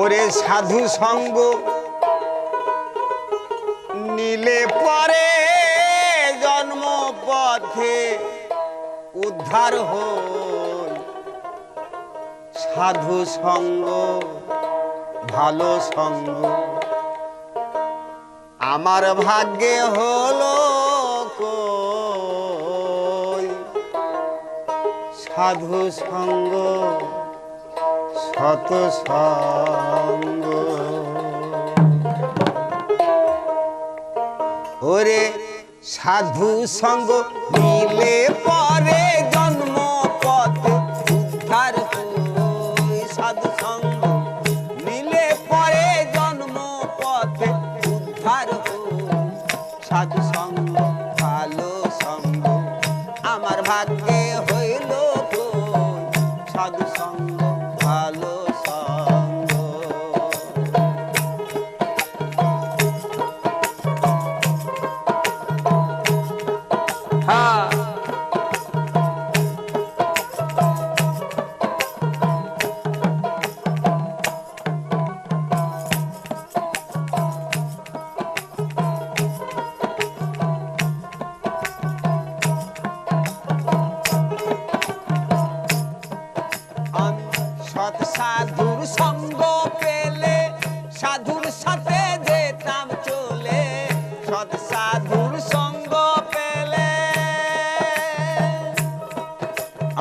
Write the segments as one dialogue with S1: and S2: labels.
S1: ওরে সাধু সঙ্গ, নিলে পরে জন্ম পথে উদ্ধার হই। সাধু সঙ্গ, ভালো সঙ্গ, আমার ভাগ্যে হলো সাধু সঙ্গ সঙ্গ। ওরে সাধু সঙ্গ মিলে পরে জন্ম পথে উদ্ধার সাধু সঙ্গ মিলে পরে জন্ম পথে উদ্ধার সাধু সঙ্গ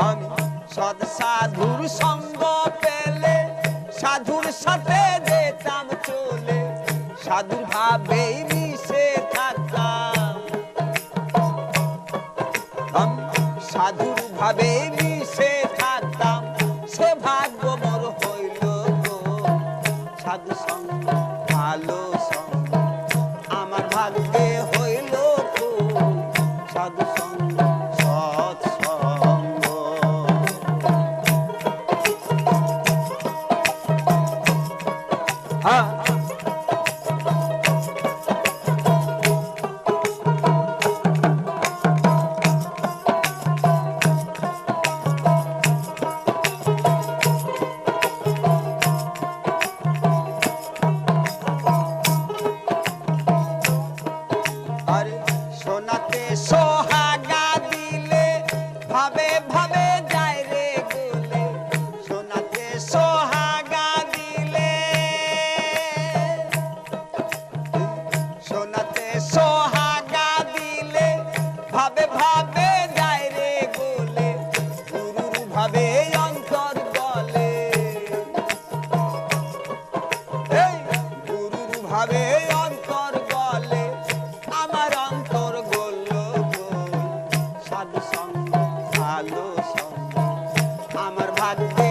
S1: আমি সৎ সাধুর সঙ্গ পেলে, সাধুর সাথে যেতাম চলে সাধুর ভাবেই মিশে থাকতাম আমি সাধুর ভাবে মিশে থাকতাম, সে ভাগ্য মোর হইল। সাধু সঙ্গ, ভালো সঙ্গ ভাবে অন্তর গলে আমার অন্তর ভালো আমার ভাগ্যে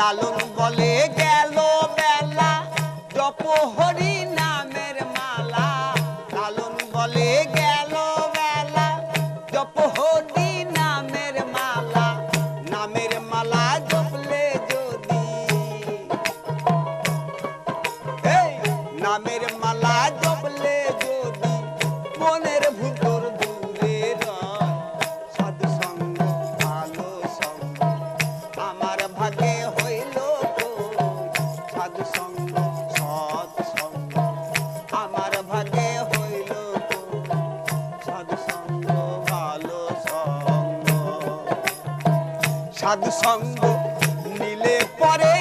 S1: লালন বলে গেল বেলা জপ হরি নামের মালা। লালন বলে গেল বেলা জপ হরি নামের মালা। নামের মালা জপলে যদি। নামের মালা জপলে সাধু সঙ্গ নিলে পরেই